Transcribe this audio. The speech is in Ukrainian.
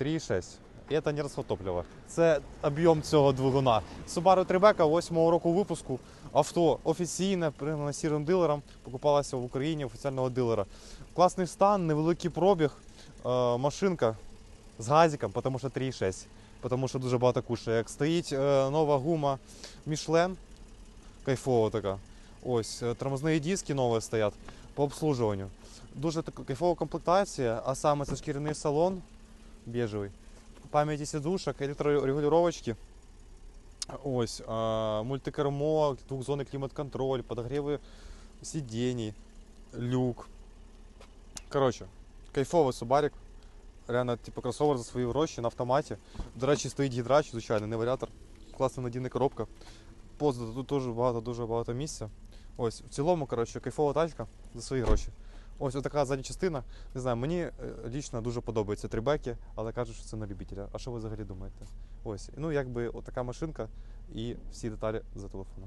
3,6. І це не розход топлива. Це об'єм цього двигуна. Subaru Tribeca 8 року випуску. Авто офіційне, пригнане сірим дилером, покупалося в Україні офіціального дилера. Класний стан, невеликий пробіг, е, машинка з газиком, тому що 3,6. Тому що дуже багато кушає. Як стоїть е, нова гума Michelin, кайфова така. Ось, е, тормозні диски нові стоять по обслуживанню. Дуже така кайфова комплектація, а саме це шкіряний салон бежевий, пам'яті сидушок, електрорегулювачки. Ось, а, мультикермо, двохзонний клімат-контроль, подогріви сидінь, люк. Коротше, кайфовий Субарик. Реально, типу, кросовер за свої гроші на автоматі. До речі, стоїть гідрач, звичайно, не варіатор. Класна надійна коробка. Позаду тут дуже багато, дуже багато місця. Ось, в цілому, коротше, кайфова тачка за свої гроші. Ось така задня частина. Не знаю, мені е, лічно дуже подобаються трибеки, але кажуть, що це на любителя. А що ви взагалі думаєте? Ось, ну якби отака машинка і всі деталі за телефоном.